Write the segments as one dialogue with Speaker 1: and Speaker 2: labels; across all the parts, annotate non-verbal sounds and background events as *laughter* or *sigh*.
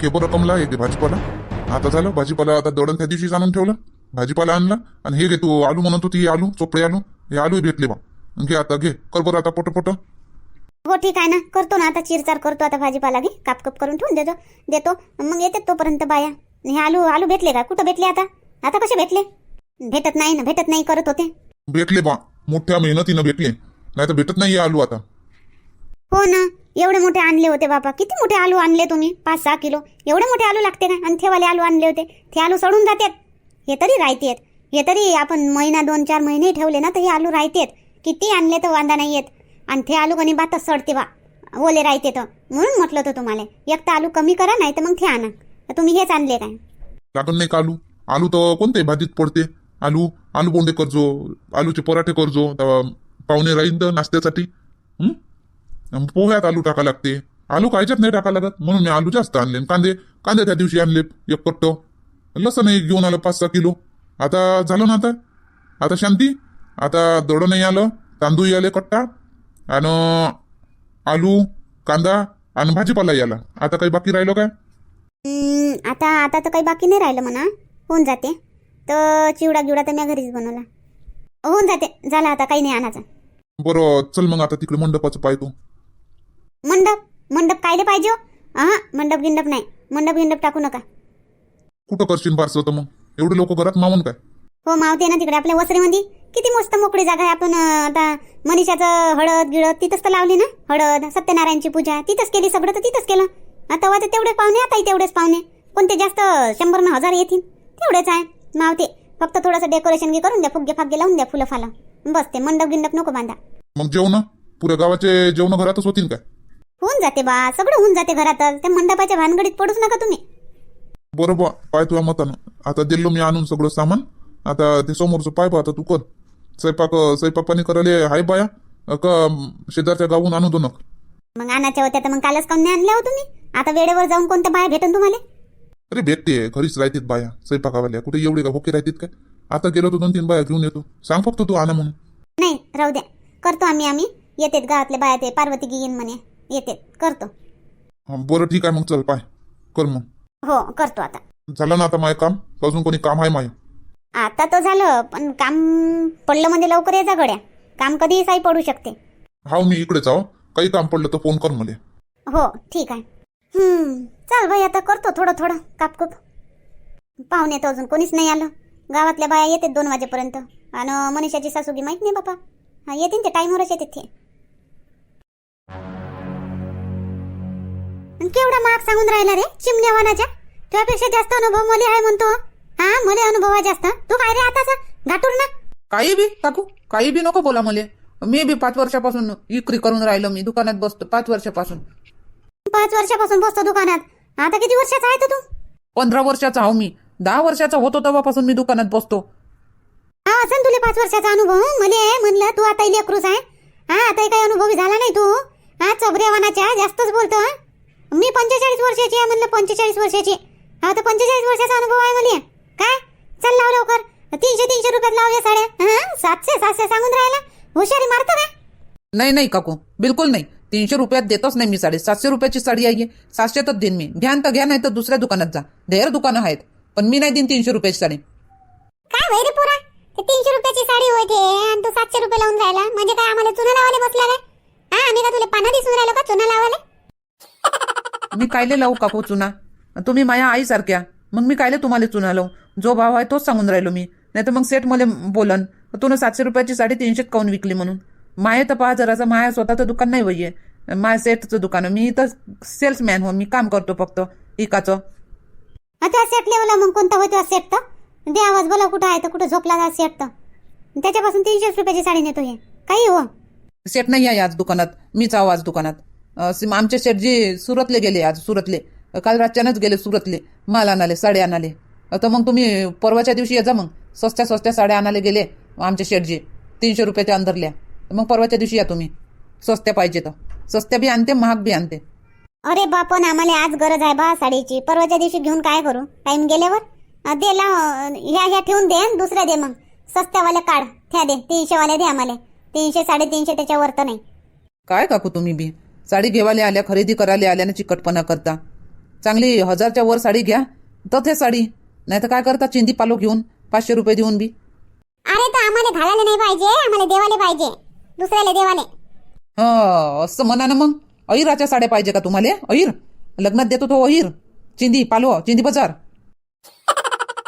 Speaker 1: घे बरं कमला हे घे भाजीपाला. आता झालं भाजीपाला आता दळण त्या दिवशीच आणून ठेवलं. भाजीपाला आणला आणि हे घे तू आलू म्हणत होती हे आलू चोपडे आलू हे आलू भेटले बा. घे आता घे कर बरं आता पोट पोट.
Speaker 2: हो ठीक आहे ना. करतो ना आता चिरचार करतो आता भाजीपाला घे काप कप करून ठेवून देतो. देतो मग येते तोपर्यंत बाया. हे आलू आलू भेटले का? कुठं भेटले आता? आता कसे भेटले? भेटत नाही ना भेटत नाही करत होते.
Speaker 1: भेटले बा. मोठ्या मेहनतीनं भेटले. नाही तर भेटत नाही आलू आता.
Speaker 2: हो ना. एवढे मोठे आणले होते बाबा किती मोठे आलू आणले तुम्ही? पाच सहा किलो. एवढे मोठे आलू लागते का? आणि ठेवाले आलू आणले होते. ते आलू सडून जातात. हे तरी राहतेत. हे तरी आपण महिना दोन चार महिने ठेवले ना तर हे आलू राहतेत. किती आणले तर वांदा नाही येत. आणि ते आलू कणी बातच सडते बा. ओले राहते तर. म्हणून म्हटलं होतं तुम्हाला. एक तर आलू कमी करा नाही तर मग ते आणा. तर तुम्ही हेच आणले काय?
Speaker 1: लागत नाही का आलू? आलू तर कोणते भाजीत पडते. आलू आलू बोंडे करजो आलूचे पराठे करजो पाहुणे राहील तर नाश्त्यासाठी. हं? अन पोह्यात आलू टाका लागते. आलू कायच्यात नाही टाका लागत? म्हणून मी आलू जास्त आणले. कांदे कांदे त्या दिवशी आणले एक कट्ट लसण एक घेऊन आलं पाच सहा किलो. आता झालं ना आता? आता शांती? आता दडं नाही आलं तांदूळ आले कट्टा. आणि आलू कांदा आणि भाजीपालाही आला आता काही बाकी राहिलं काय?
Speaker 2: आता आता तर काही बाकी नाही राहिलं म्हणा. होऊन जाते. तर चिवडा गिवडा तर मी घरीच बनवला. होऊन जाते. झाला आता काही नाही आणायचं.
Speaker 1: बरं चल मग आता तिकडे मंडपाचं पाहतो.
Speaker 2: मंडप मंडप कायले पाहिजे हा? मंडप गिंडप नाही. मंडप गिंडप टाकू नका.
Speaker 1: कुठं करशील बारसं तर मग? एवढे लोक घरात मावून काय?
Speaker 2: हो मावते ना तिकडे. आपल्या वसरीमध्ये किती मस्त मोकळी जागा आहे. आपण अं, आता मनीषाचं हळद गिळद तिथंच तर लावली ना? हळद सत्यनारायणची पूजा तिथंच केली. सगळं तर तिथंच केलं. आता वाजत तेवढे पाहुणे आताही तेवढेच पाहुणे. कोणते जास्त शंभर न हजार येतील? तेवढेच आहे. मावते फक्त थोडंसं डेकोरेशन गी करून द्या. फुगे फागे लावून द्या फुलं फालं. बस ते मंडप गिंडप नको बांधा.
Speaker 1: मग जेवण? पुऱ्या गावाचे जेवण घरातच होतील काय?
Speaker 2: होऊन जाते बा सगळं होऊन जाते घरातच. त्या मंडपाच्या भानगडीत पडूच नका तुम्ही.
Speaker 1: बरं बा पाय तुझ्या मतानं. आता दिलो मी आणून सगळं सामान. आता ते समोरचं पाय आता तू कर. स्वयंपाक स्वयंपाक पाणी करायला हाय बाया. का शेजारच्या गावून आणू दो नक
Speaker 2: मग आणाच्या होत्या तर मग कालच काऊन नाही आणल्या हो तुम्ही? आता वेळेवर जाऊन कोणत्या बाया भेटन तुम्हाला?
Speaker 1: अरे भेटते घरीच राहतात बाया स्वयंपाकावाल्या. कुठे एवढे का भोके राहतात काय? आता गेलो तर दोन तीन बाया घेऊन येतो. सांग फक्त तू आणा म्हणून.
Speaker 2: नाही राहू द्या. करतो आम्ही आम्ही. येतेत गावातले बाया ते पार्वती गियन म्हणे. येतेत करतो.
Speaker 1: हं, बरं ठीक आहे मग चल पाय. कर मग.
Speaker 2: हो करतो आता.
Speaker 1: झालं ना आता माय काम? अजून कोणी काम आहे माय?
Speaker 2: आता तर झालं पण काम पडलं म्हणजे लवकर ये गड्या. काम कधीही साई पडू शकते.
Speaker 1: हाव मी इकडेच आहो काही काम पडलं तर फोन कर मला.
Speaker 2: हो ठीक आहे. हम्म चल बाई आता करतो थोडं थोडं कापकूप. पाहुणे तर अजून कोणीच नाही आलं. गावातल्या बाया येतात दोन वाजेपर्यंत. आणि मनीषाची सासूगी माहीत नाही बापा. हा येतील ते टाईमवरच येते ते. केवढा मार्क सांगून राहिला रे चिमण्या वानाच्या त्यापेक्षा जास्त अनुभव मला आहे म्हणतो. हा मला अनुभव आहे जास्त. तू काय रे आताचा. घाटूर ना.
Speaker 3: काही बी काकू काही बी नको बोला मले. मी बी पाच वर्षापासून विक्री करून राहिलो मी दुकानात बसतो पाच वर्षापासून.
Speaker 2: पाच वर्षापासून बसतो दुकानात. आता किती वर्षाचा आहे तू
Speaker 3: पंधरा वर्षाचा आहो मी. दहा वर्षाचा होतो तेव्हापासून मी दुकानात बसतो.
Speaker 2: हा असं तुला पाच वर्षाचा अनुभव. मले म्हणलं तू आता लेकरूच आहे. हा आता काही अनुभवी झाला नाही तू. हा चबऱ्यावानाच्या जास्तच बोलतो हा. मी पंचेचाळीस वर्षाची आहे म्हणलं पंचेचाळीस वर्षाची. हा तर पंचेचाळीस वर्षाचा अनुभव आहे मला काय? चल लाव लवकर. तीनशे तीनशे रुपयात लाव या साड्या. हा सातशे सातशे सांगून राहिला. हुशारी मारतो काय
Speaker 3: नाही नाही काकू. बिलकुल नाही. तीनशे रुपयात देतच नाही मी साडी. सातशे रुपयाची साडी आहे सातशेतच देईन मी. घ्यान तर घ्या नाही तर दुसऱ्या दुकानात जा. ढेर दुकानं आहेत. पण मी नाही देईन तीनशे रुपयाची साडी.
Speaker 2: काय वैरी पोरा? तीनशे रुपयाची साडी होते आणि तू सातशे रुपये लावून राहिला. म्हणजे काय आम्हाला चुना लावाले बसला काय? हा आम्ही का तुला पाना दिसून राहिलो का? चुना लावाले
Speaker 3: मी कायले लावू काकू चुना? तुम्ही माझ्या आईसारख्या. मग मी कायले तुम्हाला चुना लावू? जो भाव आहे तोच सांगून राहिलो मी. नाही तर मग सेट मला बोलन तुला सातशे रुपयाची साडी तीनशेत काऊन विकली म्हणून. माये तर पहा जराचं माया स्वतःचं दुकान नाही वय. माया सेटचं दुकान. मी तर सेल्समॅन हो मी काम करतो फक्त इकाचं.
Speaker 2: आता सेट लेवला मग कोणता होतो सेट तर? दे आवाज बोला कुठं आहे तर कुठं झोपला सेट तर? त्याच्यापासून तीनशे रुपयाची साडी नेतो हे. काही हो.
Speaker 3: सेट नाही आहे आज दुकानात. मीच आहो आज दुकानात. आमचे शेटजी सुरतले गेले आज सुरतले. काल रातच्यानंच गेले सुरतले. माल आणाले साड्या आणाले. तर मग तुम्ही परवाच्या दिवशी ये जा मग. सस्त्या सस्त्या साड्या आणाले गेले आमचे शेटजी तीनशे रुपयाच्या अंदरल्या मग परवाच्या दिवशी या तुम्ही. सस्त्या पाहिजे तर. सस्त्या बी आणते महाग बी आणते.
Speaker 2: अरे बापन आम्हाला आज गरज आहे बा साडीची. परवाच्या दिवशी घेऊन काय करू? टाइम गेल्यावर? दे अं, ह्या ह्या ठेवून दे दुसऱ्या दे मग. सस्त्यावाल्या काढ. त्या दे. तीनशे वाल्या दे आम्हाला. तीनशे साडेतीनशे त्याच्यावर तर नाही.
Speaker 3: काय काकू तुम्ही बी? साडी घेवाले आल्या खरेदी करायला आल्यानं चिकटपणा करता. चांगली हजारच्या वर साडी घ्या तर ते साडी. नाही तर काय करता? चिंदी पालो घेऊन पाचशे रुपये देऊन बी.
Speaker 2: अरे तर आम्हाला घालायला नाही पाहिजे आम्हाला देवाले पाहिजे दुसऱ्याला देवाले.
Speaker 3: हा असं म्हणा ना मग. अहिराच्या साड्या पाहिजे का तुम्हाला? अहिर? लग्नात देतो तो अहिर. चिंदी पालो चिंदी बाजार.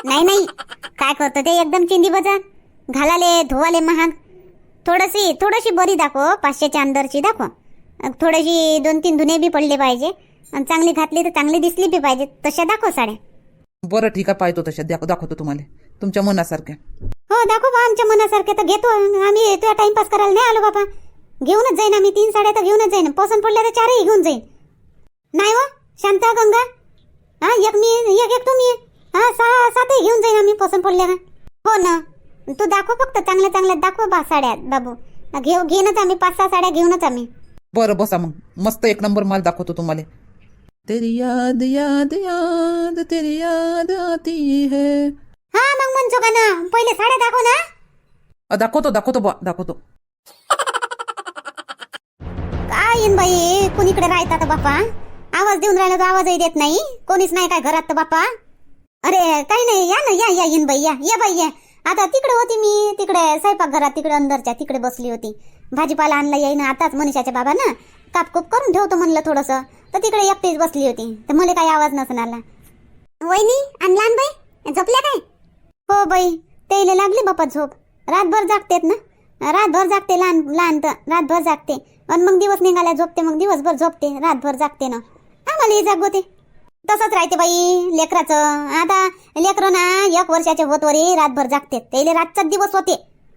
Speaker 2: नाही नाही. काय करतो ते? एकदम चिंदी बाजार. घालाले धुवाले महाग. थोडीशी थोडीशी बरी दाखव पाचशेच्या अंदरची दाखव. थोडीशी दोन तीन धुणे बी पडले पाहिजे. आणि चांगली घातली तर चांगली दिसली बी पाहिजे. तशा दाखव साड्या.
Speaker 3: बरं ठीक आहे पाहतो तशा. दाख दाखवतो तुम्हाला. तुमच्या मनासारख्या.
Speaker 2: हो दाखव बा आमच्या मनासारखे तर घेतो. आम्ही तुझ्या टाइमपास करायला नाही आलो बाबा घेऊनच जाईन आम्ही. तीन साड्या तर घेऊनच जाईन. पसंत पडल्या तर चारही घेऊन जाईन. नाही व शांता गंगा. हा एक मी एक एक तुम्ही हा सहा सातही घेऊन जाईन आम्ही पसंत पडल्या का हो ना. तू दाखव फक्त. चांगल्या चांगल्या दाखव बा साड्या बाबू. घेऊ घेऊनच आम्ही. पाच सहा साड्या घेऊनच आम्ही.
Speaker 3: बरं बसा मग. मस्त एक नंबर माल दाखवतो तुम्हाला. तेरी याद याद याद तेरी याद आती है.
Speaker 2: हा मग म्हणतो का ना? पहिले साड्या दाखव ना.
Speaker 3: अ, दाखवतो दाखवतो बा दाखवतो.
Speaker 2: काय येईन बाई? कुणीकडे राहतात बापा आवाज देऊन राहिला तर आवाजही देत नाही. कोणीच नाही काय घरात तर बापा अरे काही नाही. या ना या या येईन बाई या या बाई या. आता तिकडे होती मी. तिकडे स्वयंपाक घरात तिकडे अंदरच्या तिकडे बसली होती. भाजीपाला आणला येईन आताच मनीषाच्या बाबा ना कापकूप करून ठेवतो म्हणलं थोडंसं. तर तिकडे एकटीच बसली होती. तर मला काही आवाज नसून आला वहिनी आणि लहान बाई झोपल्या काय? हो बाई त्याला लागली बापा झोप. रातभर जागतेत ना. रातभर जागते लहान लहान तर रातभर जागते. आणि मग दिवस निघाल्या झोपते मग दिवसभर झोपते. रातभर जागते ना. आम्हाला जागवते. तसंच राहते बाई लेकराचं. आता लेकरं ना एक वर्षाचे होत वरी रातभर जागते. त्याला रातचाच दिवस होते.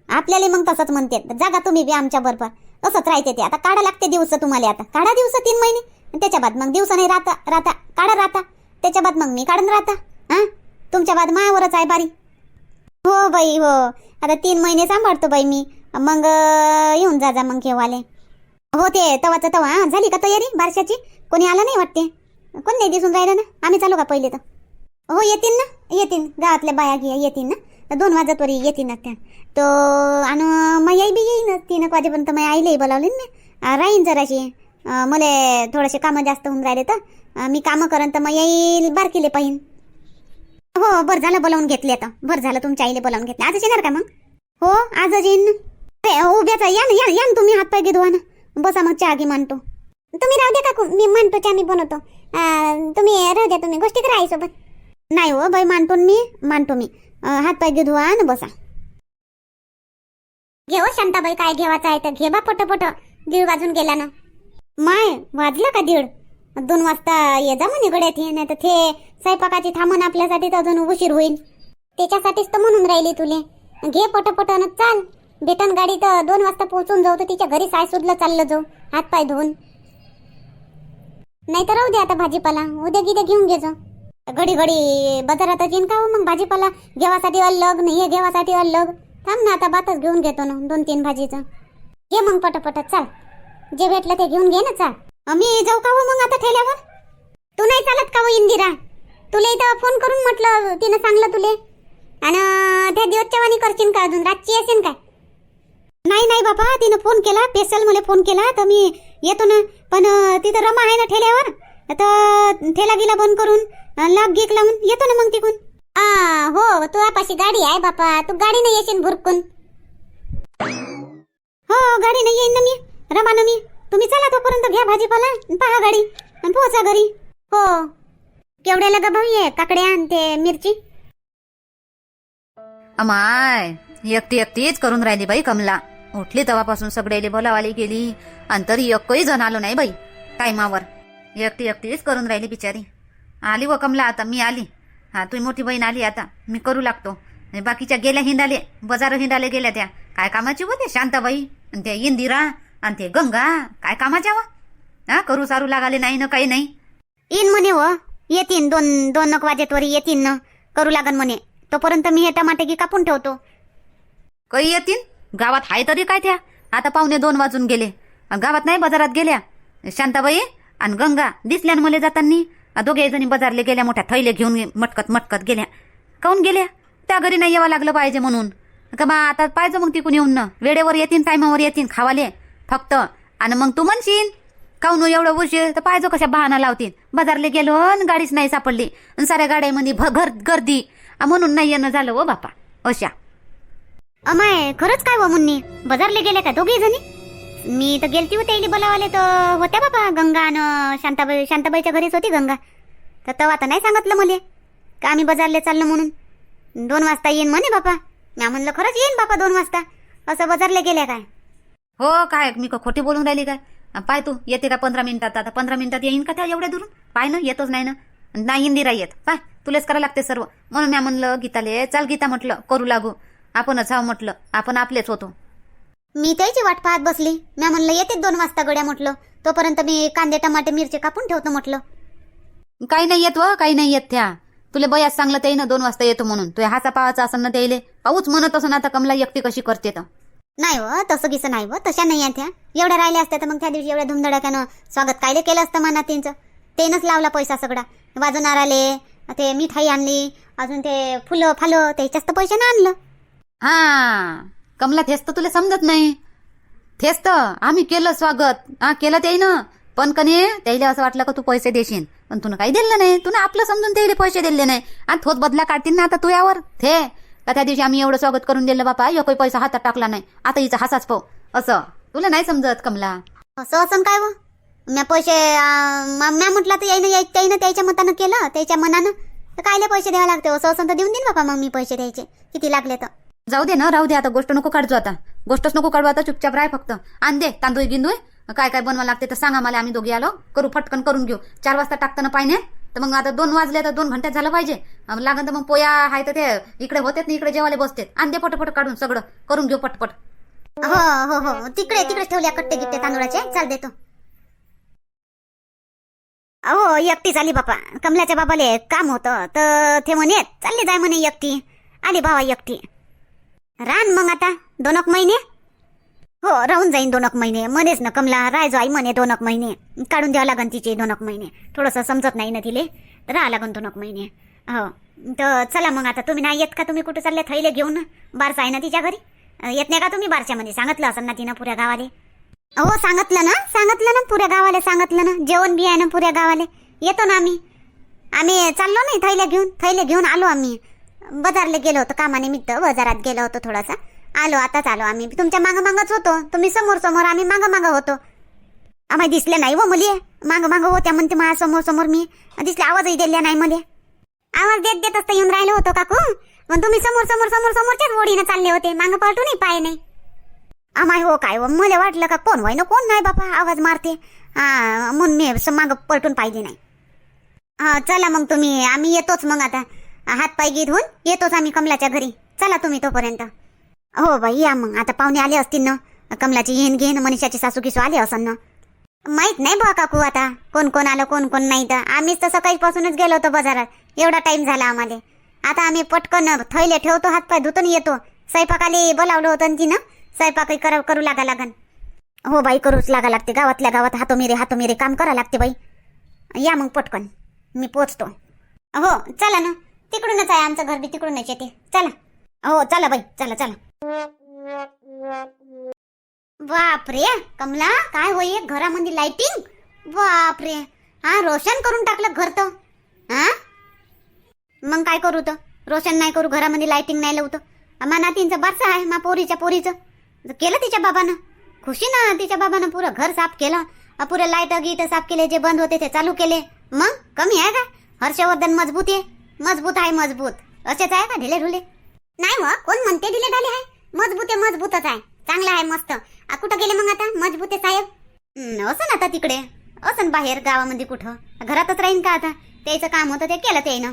Speaker 2: आपल्याला मग तसंच म्हणते. जागा तुम्ही बी आमच्या बरोबर. असंच राहते ते. आता काढा लागते दिवस तुम्हाला आता. काढा दिवस तीन महिने. त्याच्या बाद मग दिवस नाही राहता राहता. काढा राहता. त्याच्या बाद मग मी काढून राहता. हा तुमच्या बाद मायावरच आहे बारी. हो बाई हो. आता तीन महिने सांभाळतो बाई मी. मग येऊन जा जा मग केव्हाले हो ते तवाचं तवा. झाली का तयारी बारशाची? कोणी आलं नाही वाटते? कोण नाही दिसून राहिलं ना? आम्ही चालू का पहिले तर? हो येतील ना? येतील गावातल्या बाया घ्या येतील ना? दोन वाजतवरी येतील ना त्या. तो आणि मग माई बी येईन तीन एक वाजेपर्यंत मग आईलाही बोलावली ना मी राहीन जराशी. मले मला थोडेसे कामं जास्त होऊन राहिले तर. मी कामं करन तर मग येईल बारकीले पाहिन. हो बरं झालं बोलावून घेतले आता. बरं झालं तुमच्या आईले बोलावून घेतले. आजच येणार का मग? हो आजच येईन. अरे उभ्याचा या ना या या ना तुम्ही हातपाय घे धुवा ना. बसा मग चहा घे मानतो तुम्ही राहू द्या काकू मी मानतो चहा मी बनवतो. तुम्ही राहू द्या तुम्ही. गोष्टी करा आईसोबत. नाही हो बाई मानतो मी. मानतो मी. हातपाय घे धुवा ना बसा. घेव शांताबाई काय घेवायचं आहे तर घे बा पट पट. दीड वाजून गेला ना. माय वाजला का दीड? दोन वाजता ये जा म्हणे गड्यात ये नाही तर ते स्वयंपाकाची थांबण आपल्यासाठी तर अजून उशीर होईल. त्याच्यासाठीच तर म्हणून राहिली तुले. घे पटपट न चाल. बेटन गाडी तर दोन वाजता पोहोचून जाऊ तर तिच्या घरी साय सुधलं चाललं जाऊ. हात पाय धुवून. नाही तर राहू दे आता भाजीपाला. उद्या गिद्या घेऊन घे जा. घडी घडी बाजारात येईन का हो? मग भाजीपाला घेवासाठी अलग नाही हे घेवासाठी अलग. थांब ना आता बातच घेऊन घेतो ना दोन तीन भाजीचं. घे मग पटपट चाल. जे भेटलं ते घेऊन घे ना चाल. मी जाऊ का हो मग आता ठेल्यावर? तू नाही चालत का हो इंदिरा? तुला इथं फोन करून म्हटलं तिनं सांगलं तुले. आणि त्या दिवसच्या वाणी करशील का अजून? रातची असेल काय? नाही नाही बाबा तिनं फोन केला पेसल मला फोन केला तर मी येतो ना. पण तिथं रमा आहे ना ठेल्यावर? तर ठेला गिला बंद करून अं, लाग गिक लावून येतो ना मग तिकून. आ हो तुझ्यापाशी गाडी आहे बापा. तू गाडी नाही येशील भुरकून. हो गाडी नाही येईन ना मी. रमानं मी. तुम्ही चला तोपर्यंत घ्या भाजीपाला आणि पहा गाडी. आणि पोहोचा घरी. हो. केवढ्याला ग भाऊ ये? काकड्या आणि ते मिरची.
Speaker 4: अमाय एकटी एकटीच करून राहिली बाई कमला. उठली तेव्हापासून सगळेले बोलावाली गेली. आणि तरी एकही जण आलो नाही बाई टायमावर. एकटी एकटीच करून राहिली बिचारी. आली व कमला आता मी आली. हा तुझी मोठी बहीण आली आता. मी करू लागतो. बाकीच्या गेल्या हिंडाले बाजार हिंडाले गेल्या त्या. काय कामाची होते शांताबाई? आणि त्या इंदिरा आणि ते गंगा. काय कामाच्या वा? हा करू सारू लागाले नाही ना काही नाही.
Speaker 2: येईन म्हणे हो येतीन दोन दोन एक वाजेत येतीन ना. करू लागन म्हणे. तोपर्यंत मी हे टमाटे की कापून ठेवतो.
Speaker 4: काही येतील गावात हाय तरी काय त्या? आता पाहुणे दोन वाजून गेले. गावात नाही बाजारात गेल्या. शांताबाई आणि गंगा दिसल्या मला जाताना. दोघे जणी बाजारले गेल्या मोठ्या थैले घेऊन मटकत मटकत गेल्या. काऊन गेल्या? त्या घरी नाही यावं लागलं पाहिजे म्हणून. का बा आता पाहिजे मग तिकून येऊन ना. वेळेवर येतीन टायमावर येतीन खावाले. फक्त. आणि मग तू म्हणशील काऊन हो एवढं उशीर? तर पाहिजो कशा बहाना लावतील बाजारले गेलो गाडीच नाही सापडली. अन साऱ्या गाड्यामध्ये भ- घर गर्दी. म्हणून नाही येणं झालं हो बापा. अशा.
Speaker 2: अमाय खरंच काय व मुन्नी? बाजारले गेले का दोघी जणी? मी तर गेलती होते इली बोलावाले तर होत्या बाबा गंगा आणि शांताबाई शांताबाईच्या घरीच होती गंगा. तर तेव्हा तर नाही सांगितलं मले का आम्ही बाजारले चाललो म्हणून. दोन वाजता येईन म्हणे बापा. म्या म्हणलं खरंच येईन बापा दोन वाजता. असं बाजारले गेल्या काय?
Speaker 4: हो काय मी का खोटी बोलून राहिली काय? पाय तू येते का पंधरा मिनिटात? आता पंधरा मिनिटात येईन का त्या एवढ्या दुरून? पाय ना येतच नाही ना. नाही इंदिरा येत. पाय तुलेच करावं लागते सर्व. म्हणून म्या म्हणलं गीताले चाल गीता म्हटलं करू लागू. आपणच हाव म्हटलं आपण आपलेच होतो.
Speaker 2: मी त्याची वाट पाहत बसली. म्या म्हणलं येते दोन वाजता गड्या म्हटलं. तोपर्यंत मी कांदे टमाटे मिरचे कापून ठेवतो म्हटलं.
Speaker 4: काही नाही येत व काही नाही येत त्या. तुला बयाच सांगलं ते ना दोन वाजता येतो म्हणून. तुझ्या हाचा पावाचा असं ना त्याले पाऊच म्हणत असं आता कमला एकटी कशी करते तर.
Speaker 2: नाही व तसं गिसं नाही व तशा नाही त्या. एवढ्या राहिल्या असत्या तर मग त्या दिवशी एवढ्या धुमधडाक्यानं स्वागत कायले केलं असतं म्हणा त्यांचं तेनच लावला पैसा सगळा. वाजवणार आले ते मिठाई आणली अजून ते फुलं फालं त्याच्याच तर पैशानं आणलं.
Speaker 4: हा. कमला तेच तर तुला समजत नाही. तेच तर आम्ही केलं स्वागत. हा केलं ते ना. पण कनी त्याला असं वाटलं का तू पैसे देशील. पण तुला काही दिलं नाही. तुला आपलं समजून त्याला पैसे दिले नाही. आणि थोत बदला काढतील ना आता तू यावर. थे का त्या दिवशी आम्ही एवढं स्वागत करून दिलं बापा? एकही पैसा हातात टाकला नाही. आता हिचा हासाच पाव असं. तुला नाही समजत कमला.
Speaker 2: असं असं काय व? म्या पैसे म- म्या म्हटलं तर यायनं याय त्याईनं त्याच्या मतानं केलं त्याच्या मनानं. तर कायले पैसे द्यावे लागते? असं असं तर देऊन देईन बापा मग मी पैसे द्यायचे. किती लागले तर.
Speaker 4: जाऊ दे ना राहू दे आता गोष्ट नको काढजो आता. गोष्टच नको काढू आता चुपचाप राय फक्त. आण दे तांदूळ गिंदूळ. काय काय बनवा लागते तर सांगा मला आम्ही दोघी आलो. करू फटकन करून घेऊ. चार वाजता टाकताना पाहिजे तर मग आता दोन वाजले तर दोन घंट्यात झालं पाहिजे. लागन तर मग पोया आहे तर ते इकडे होतेत ना इकडे जेवायला बसतेत. आणि दे पटपट काढून सगळं. करून घेऊ पटपट.
Speaker 2: हो हो हो. तिकडे तिकडे ठेवल्या कट्टे गिट्टे तांदूळाचे. चाल देतो. अहो एकटी झाली बापा. कमलाच्या बाबाले काम होतं. तर ते म्हणे चालले जाय म्हणे एकटी. आली बाबा एकटी. रान मग आता दोन एक महिने? हो राहून जाईन दोन एक महिने. मनेच ना कमला राहायचो आई म्हणे दोन एक महिने. काढून द्यावं लागन तिचे दोन एक महिने. थोडंसं समजत नाही ना तिले. राहा लागन दोन एक महिने. हो. तर चला मग आता तुम्ही नाही येत का? तुम्ही कुठं चालले? थैले घेऊन? बारसा आहे ना तिच्या घरी? येत नाही का तुम्ही बारच्यामध्ये सांगितलं असं ना तिनं पुऱ्या गावाले? हो सांगितलं ना? सांगितलं ना पुऱ्या गावाला सांगितलं ना? जेवण बी आहे ना पुऱ्या गावाले. येतो ना आम्ही. आम्ही चाललो नाही थैले घेऊन. थैले घेऊन आलो आम्ही. बाजारला गेलो होतो कामानिमित्त बाजारात गेलो होतो थोडासा. आलो आताच आलो आम्ही. तुमच्या मागं मागच होतो. तुम्ही समोर समोर आम्ही मागं मागं होतो. आम्हाला दिसले नाही व मुली. मागं मागं होत्या म्हणते मला समोर समोर मी. दिसले आवाजही दिल्या नाही मध्ये आवाज देत देत असता येऊन राहिलो होतो काकू. पण तुम्ही समोर समोर समोर समोरच्याच ओढीनं चालले होते. मागं पलटू नाही पाय नाही. आम्हाय हो काय हो? मला वाटलं का कोण होय ना कोण नाही बापा आवाज मारते. हा म्हणून मी स- मागं पलटून पाहिजे नाही. हा चला मग तुम्ही आम्ही येतोच मग आता. हात पाय गीत येतोच आम्ही कमलाच्या घरी. चला तुम्ही तोपर्यंत. हो बाई या मग. आता पाहुणे आले असतील ना? कमलाची येण घेन मनीषाची सासू किसू आले असन ना? माहीत नाही बा काकू आता. कोण कोण आलं कोण कोण नाही तर. आम्हीच तर सकाळीपासूनच गेलो होतो बाजारात. एवढा टाईम झाला आम्हाला. आता आम्ही पटकन थैले ठेवतो हातपाय धुतून येतो. स्वयंपाकाले बोलावलं होतं ना तिनं? स्वयंपाकही करा करू लागा लागन. हो बाई करूच लागा लागते. गावातल्या गावात हातो मेरे हातो मेरे काम करा लागते बाई. या मग पटकन. मी पोचतो. हो चला ना. तिकडूनच आहे आमचं घर बी तिकडूनच येते. चला. हो चला बाई चला चला. बापरे कमला काय होई घरामध्ये लाइटिंग बापरे. हा रोशन करून टाकलं घर तर. हा? मग काय करू तर? रोशन नाही करू घरामध्ये लाइटिंग नाही लावतो मा नातींचं बरसं आहे मा पोरीच्या पोरीचं. केलं तिच्या बाबानं? खुशी ना तिच्या बाबानं पुरं घर साफ केलं. पुरं पुरे लाइट गीट साफ केले जे बंद होते ते चालू केले. मग? कमी आहे का? हर्षवर्धन मजबूत आहे. मजबूत आहे मजबूत. असेच आहे का ढिले ढुले? नाही मग कोण म्हणते ढिले ढाले आहे? मजबूत आहे मजबूतच आहे. चांगला आहे मस्त. कुठं गेले मग आता मजबूत आहे साहेब असं असं आता तिकडे. असं बाहेर गावामध्ये कुठं? घरातच राहीन का आता? त्याचं काम होतं ते केलं त्यानं.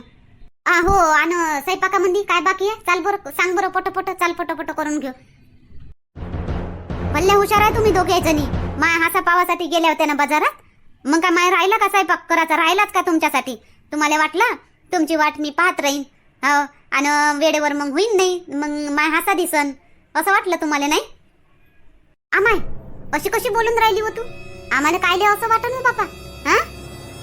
Speaker 2: आ, हो आणि स्वयंपाकामध्ये काय बाकी आहे? चाल बरं सांग बरं पटपट चाल पटपट करून घेऊ. भल्ल्या हुशार आहे तुम्ही दोघे जणी. माया हासा पावासाठी गेल्या होत्या ना बाजारात? मग काय माय राहिला का स्वयंपाक करायचा? राहिलाच का तुमच्यासाठी? तुम्हाला वाटलं? तुमची वाट मी पाहत राहीन. हो आणि वेळेवर मग होईन नाही मग माय हासा दिसन. असं वाटलं तुम्हाला नाही? आमाय अशी कशी बोलून राहिली हो तू? आम्हाला काय लिहा असं वाटन हो बापा? हा?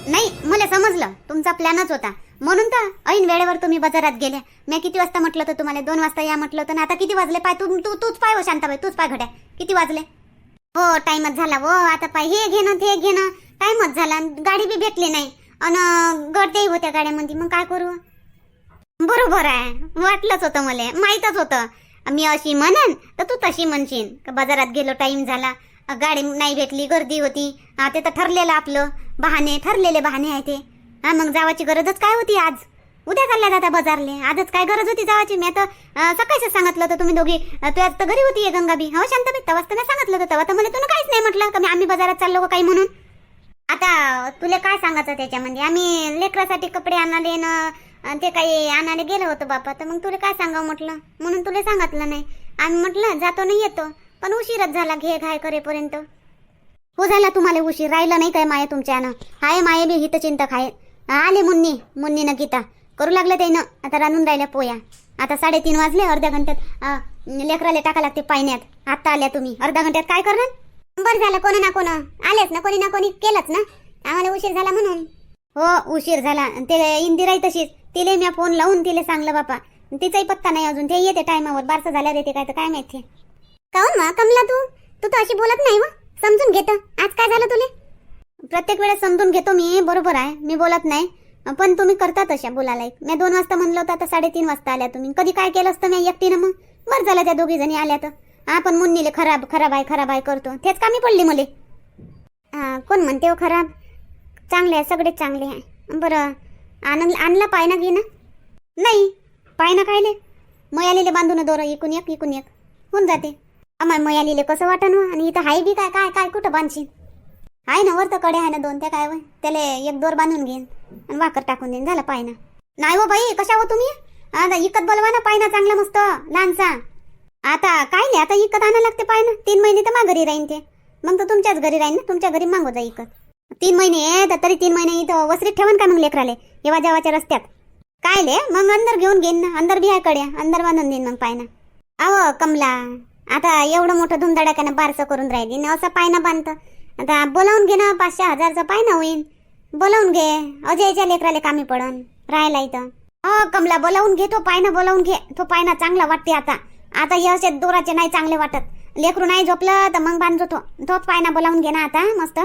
Speaker 2: नाही मला समजलं. तुमचा प्लॅनच होता. म्हणून तर ऐन वेळेवर तुम्ही बाजारात गेल्या. मी किती वाजता म्हटलं होतं तुम्हाला? दोन वाजता या म्हटलं होतं. ना आता किती वाजले? पाय तू तू तूच पाय हो शांताबाई. तूच पाय घड्या किती वाजले? हो टाइमच झाला. हो आता पाय हे घेणं ते घेणं टाइमच झाला. गाडी बी भेटली नाही. अन गर्दीही होत्या गाड्यामध्ये. मग काय करू? बरोबर आहे. वाटलंच होतं मला. माहीतच होतं. मी अशी म्हणन तर तू तशी म्हणशील. का बाजारात गेलो टाईम झाला. गाडी नाही भेटली गर्दी होती. ते तर ठरलेलं आपलं. बहाणे ठरलेले बहाणे आहे ते. हा मग जावाची गरजच काय होती आज? उद्या चालल्या जाता बाजारले. आजच काय गरज होती जावाची? मी आता सकाळीच सांगितलं होतं तुम्ही दोघी. तू आज तर घरी होती गंगाबी हो शांताबाई तवाच तर मी सांगितलं होतं. तेव्हा तर मला तुला काहीच नाही म्हटलं का मी आम्ही बाजारात चाललो का काही म्हणून? आता तुला काय सांगायचं त्याच्यामध्ये? आम्ही लेकरासाठी कपडे आणाले ना ते काही आणायला गेलो होतो बापा तर मग तुला काय सांगावं म्हटलं? म्हणून तुला सांगितलं नाही. आम्ही म्हटलं जातो नाही येतो पण उशीरच झाला घे घाय करेपर्यंत. हो झाला तुम्हाला उशीर राहिलं नाही काय माये तुमच्यानं? हाय माये बी हित चिंतक आहे आले मुन्नी मुन्नीनं गीता. करू लागलं त्यानं आता रांधून राहिल्या पोया. आता साडेतीन वाजले अर्ध्या घंट्यात लेकराला टाका लागते पाण्यात. आता आल्या तुम्ही. अर्ध्या घंट्यात काय करणार? बरं झालं कोणी ना कोण. आलेच ना कोणी ना कोणी केलंच ना. आम्हाला उशीर झाला म्हणून. हो उशीर झाला. ते इंदिराई तशीच. तिले मी फोन लावून तिले सांगलं बापा. तिचाही पत्ता नाही अजून. ते येते टायमावर बारसं झाल्या येते काय तर काय माहिती काऊन मा? कमला तू? तू तर अशी बोलत नाही व. समजून घेत. आज काय झालं तुले? प्रत्येक वेळेस समजून घेतो मी. बरोबर आहे. मी बोलत नाही. पण तुम्ही करता तशा बोलायला. मी दोन वाजता म्हणलं होतं आता साडेतीन वाजता आल्या तुम्ही. कधी काय केलं असतं मी एकटीनं मग? बरं झालं त्या दोघी जणी आल्या तर. हा पण मुन्नीले खराब खराब आहे खराब आहे करतो. तेच कामी पडली मुले. कोण म्हणते हो खराब? चांगले आहे सगळेच चांगले आहे. बरं आनंद आणला पायना घे ना नाही पायना खायले मयालीले बांधून दोरं इकून एक इकून एक. होऊन जाते. आम्हाला मयालीले कसं वाटन हो? आणि इथं हाय बी काय काय काय कुठं बांधशील? आहे ना वर तर कडे आहे ना दोन त्या काय वय त्याला एक दोर बांधून घेईन आणि वाकर टाकून देईन झालं पायना. नाही हो बाई कशा हो तुम्ही? इकत बोलवा ना पायना चांगला मस्त लहानसा. आता काय नाही आता इकत आणा लागते पाय ना तीन महिने तर घरी राहीन ते. मग तर तुमच्याच घरी राहीन ना तुमच्या घरी मागू जा इकत. तीन महिने तर तरी तीन महिने इथं वसरीत ठेवन का मग लेकराले? येवा जेवाच्या रस्त्यात. काय ले? मग अंदर घेऊन घेईन ना अंदर बी आहे कड्या. अंदर बांधून देईन मग पायना अहो कमला आता एवढं मोठं धुमधडाक्यानं बारसं करून राहिली ना असं पायना बांधतं. आता बोलावून घे ना पाचशे हजारचं पायना होईन. बोलावून घे. अजयच्या लेकराले कामी पडन राहायला इथं. अ कमला बोलावून घे तो पायना बोलावून घे. तो पायना चांगला वाटते आता. आता हे असे दोराचे नाही चांगले वाटत. लेकरू नाही झोपलं तर मग बांधतो तो. तोच पायना बोलावून घे ना आता मस्त.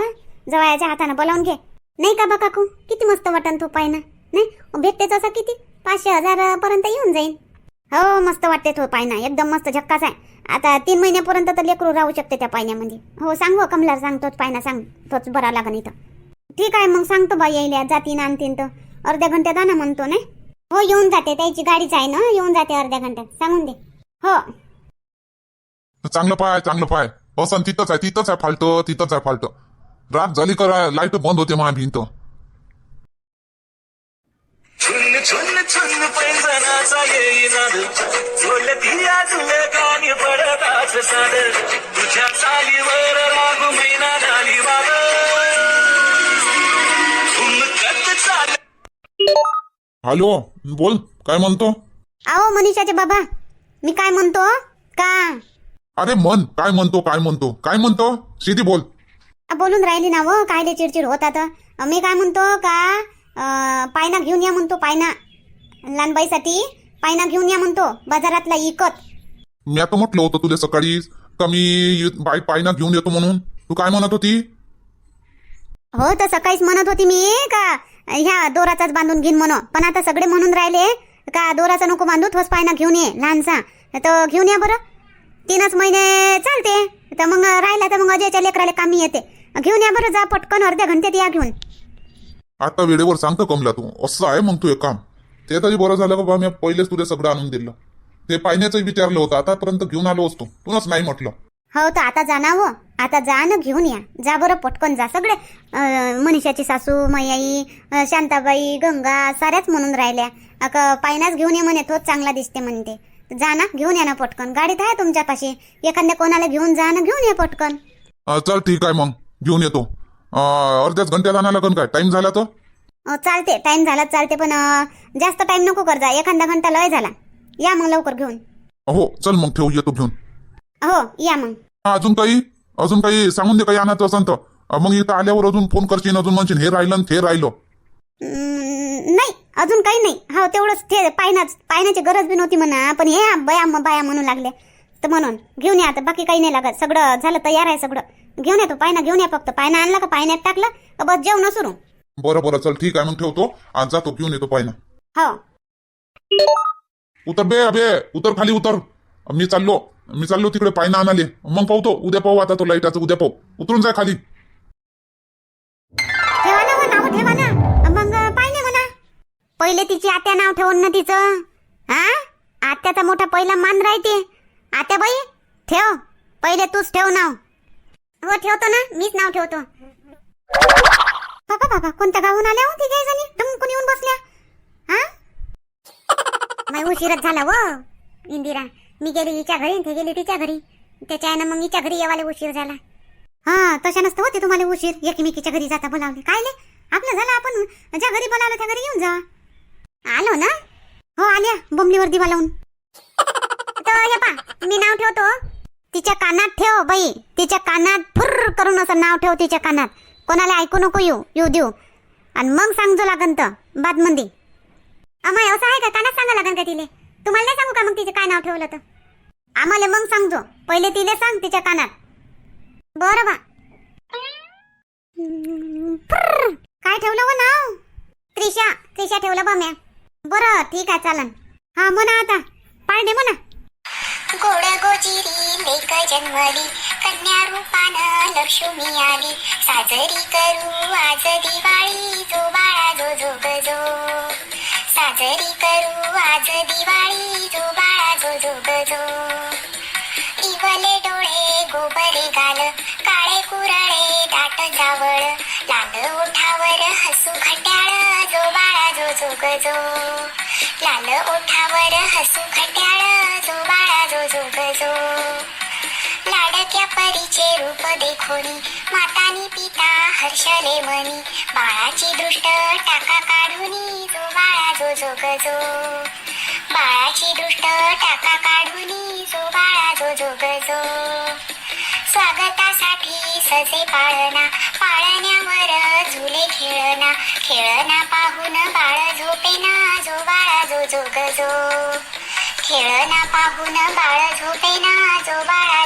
Speaker 2: जवळच्या हातानं बोलावून घे. नाही का बा काकू? किती मस्त वाटन तो पायना. नाही? भेटते असं किती? पाचशे हजार पर्यंत येऊन जाईल हो मस्त वाटते तो पायना. एकदम मस्त झक्काच आहे. आता तीन महिन्यापर्यंत तर लेकरू राहू शकते त्या पायण्यामध्ये हो सांग हो कमला सांग तोच पायना सांग. तोच बरा लागन इथं. ठीक आहे मग सांगतो बा येईल जातीन आणतीन तर. अर्ध्या घंट्यात आणा म्हणतो नाही? हो येऊन जाते. त्याची गाडीच आहे ना? येऊन जाते अर्ध्या घंट्यात. सांगून दे. हो.
Speaker 1: चांगलं पाय चांगलं पाय. असं तिथंच आहे तिथंच आहे फाल्ट तिथंच आहे फाल्ट रात झाली करा लाइट बंद होते माझ्या भिंत.
Speaker 5: साद तुझ्या चालीवर रागू झाली वाद चाल
Speaker 1: हॅलो बोल काय म्हणतो?
Speaker 2: अहो मनीषाचे बाबा. मी काय म्हणतो? का?
Speaker 1: अरे मन काय म्हणतो काय म्हणतो? काय म्हणतो? सीधी बोल.
Speaker 2: बोलून राहिली ना व कायले चिडचिड होत आता. अ, मी काय म्हणतो का? अ, पायना घेऊन या म्हणतो पायना. लहानबाईसाठी पायना घेऊन या म्हणतो बाजारातला इकत.
Speaker 1: मी आता म्हटलं होतं तुला सकाळी का मी बाय पायना घेऊन येतो म्हणून? तू काय म्हणत होती?
Speaker 2: हो तर सकाळीच म्हणत होती मी का? ह्या दोराचाच बांधून घेईन म्हणून. पण आता सगळे म्हणून राहिले का दोराचा नको बांधू थोस पायना घेऊन ये लहानसा. तर घेऊन या बरं. तीनच महिने चालते. तर मग राहिला तर मग अजयच्या लेकराला कामी येते. घेऊन या बरं जा पटकन अर्ध्या घंट्यात या घेऊन.
Speaker 1: आता वेळेवर सांगतो कमला तू असं आहे मग तू एक काम. ते तरी बरं झालं का बा मी पहिलेच तुला सगळं आणून दिलं. ते विचारलं होतं आतापर्यंत घेऊन आलो असतो. तूच नाही म्हटलं.
Speaker 2: हो तर आता जा ना हो. आता जा ना घेऊन या. जा बरं पटकन जा सगळे. मनीषाची सासू मैयाई शांताबाई गंगा साऱ्याच म्हणून राहिल्या. अक पायनाच घेऊन ये म्हणे तोच चांगला दिसते म्हणते. जा ना घेऊन या ना पटकन. गाडीत आहे तुमच्यापाशी एखाद्या कोणाला घेऊन जा ना घेऊन ये पटकन.
Speaker 1: अं, चल ठीक आहे मग. घेऊन येतो. अं, अर्ध्याच घंट्यात आणा लागन काय? टाइम झाला तर?
Speaker 2: अं, चालते. टाइम झाला चालते पण अं, जास्त टाइम नको कर जा. एखादा घंटा लय झाला. या मग लवकर घेऊन.
Speaker 1: हो चल मग ठेवू येतो घेऊन.
Speaker 2: हो या मग.
Speaker 1: हा, अजून काही? अजून काही सांगून दे काही आणायचं असेल तर. अं, मग इथं आल्यावर अजून फोन करशील अजून म्हणशील हे राहिलं आणि ते राहिलं.
Speaker 2: नाही. अजून काही नाही. हो तेवढंच ते पायनाच पायण्याची गरज बी नव्हती म्हणा. पण हे बाया बाया म्हणू लागले. तर म्हणून घेऊन या आता. बाकी काही नाही लागत. सगळं झालं तयार आहे सगळं. घेऊन येतो पायना घेऊन या फक्त. पायना आणला का? पायण्यात टाकलं का? बस जेवण सुरू.
Speaker 1: बरं बरं. चल ठीक आहे. मग ठेवतो. आज जातो. घेऊन येतो पाहिजे
Speaker 2: हो.
Speaker 1: उतर बे अबे उतर खाली उतर. मी चाललो. मी चाललो तिकडे. पायना आणाले. मग पाहतो उद्या पाहू आता तो लाईटाचं. उद्या पाहू. उतरून जाय खाली.
Speaker 2: ठेवा ना हो, नाव ठेवा ना. मग पहिले तिची आत्या नाव ठेवून ना तिचं? हा? आत्याचा मोठा पहिला मान राहते. आत्या बाई ठेव. पहिले तूच ठेव नाव. हो ठेवतो ना. मीच नाव ठेवतो. बाबा बाबा कोणत्या गावून आल्या हो तिघे जणी दमकून येऊन बसल्या. हा? नाही उशीरच झाला व इंदिरा मी गेली हिच्या घरी ते गेली तिच्या घरी. त्याच्यानं मग हिच्या घरी येवाले उशीर झाला. हा तशा नसतं होते तुम्हाला उशीर. एकमेकीच्या घरी जाता बोलावले. काय आपलं झालं आपण. ज्या घरी बोलावलं त्या घरी येऊन जा. आलो ना? हो आल्या. बोंबलीवर दिवा लावून *laughs* तर हे पा मी नाव ठेवतो. तिच्या कानात ठेव बाई. तिच्या कानात फुर्र करून असं नाव ठेव तिच्या कानात. कोणाला ऐकू नको येऊ येऊ देऊ. आणि मग सांगजो लागन तर बाद मंदी अमाय असं आहे का? कानात सांगा लागन का तिले? तुम्हाला नाही सांगू का मग तिचे काय नाव ठेवलं तर? आम्हाला मग सांगजो. पहिले तिले सांग तिच्या कानात. बरं बा. काय ठेवलं हो नाव? त्रिशा. त्रिशा ठेवलं बा म्या. बरं ठीक आहे चालन. हा म्हणा आता. पारडे म्हणा.
Speaker 6: गोड गोजिरी लेक जन्मली. कन्या रूपानं लक्ष्मी आली. साजरी करू आज दिवाळी. जो बाळा जो जो. गजो साजरी करू आज दिवाळी. जो बाळा जो जो. गजो इवले डोळे गोबरे गाल. काळे कुराळे दाट जावळ. लाल ओठावर हसू खट्या बाळा जो गजो लाल ओठावर हसू खट्याळ जो बाळा जो जो गजो लाडक्या परीचे रूप देखोनी मातानी पिता हर्षले मनी बाळाची दृष्ट टाका काढूनी जो बाळा जो जो गजो बाळाची दृष्ट टाका काढूनी जो बाळा जो जो गजो स्वागतासाठी सजे पाळणा पाळण्यावर झुले खेळना खेळना पाहून बाळ झोपेना जो बाळा जो जो खेळना पाहून बाळ झोपेना जो बाळा